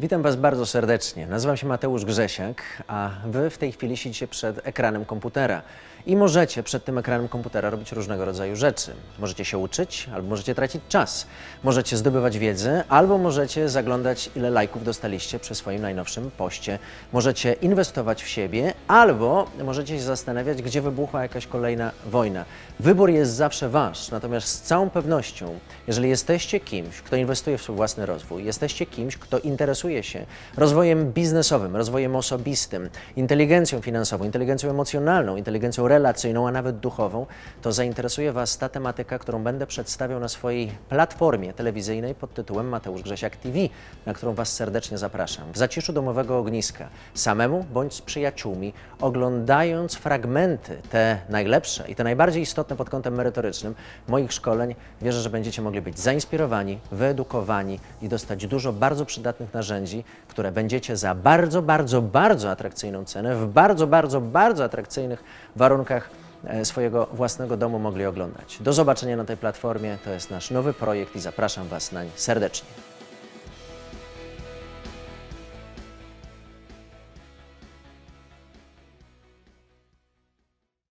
Witam Was bardzo serdecznie. Nazywam się Mateusz Grzesiak, a Wy w tej chwili siedzicie przed ekranem komputera. I możecie przed tym ekranem komputera robić różnego rodzaju rzeczy. Możecie się uczyć, albo możecie tracić czas. Możecie zdobywać wiedzę, albo możecie zaglądać, ile lajków dostaliście przy swoim najnowszym poście. Możecie inwestować w siebie, albo możecie się zastanawiać, gdzie wybuchła jakaś kolejna wojna. Wybór jest zawsze Wasz, natomiast z całą pewnością, jeżeli jesteście kimś, kto inwestuje w swój własny rozwój, jesteście kimś, kto interesuje się rozwojem biznesowym, rozwojem osobistym, inteligencją finansową, inteligencją emocjonalną, inteligencją relacyjną, a nawet duchową, to zainteresuje Was ta tematyka, którą będę przedstawiał na swojej platformie telewizyjnej pod tytułem Mateusz Grzesiak TV, na którą Was serdecznie zapraszam. W zaciszu domowego ogniska, samemu bądź z przyjaciółmi, oglądając fragmenty, te najlepsze i te najbardziej istotne pod kątem merytorycznym moich szkoleń, wierzę, że będziecie mogli być zainspirowani, wyedukowani i dostać dużo bardzo przydatnych narzędzi, które będziecie za bardzo, bardzo, bardzo atrakcyjną cenę, w bardzo, bardzo, bardzo atrakcyjnych warunkach e, swojego własnego domu mogli oglądać. Do zobaczenia na tej platformie. To jest nasz nowy projekt i zapraszam Was nań serdecznie.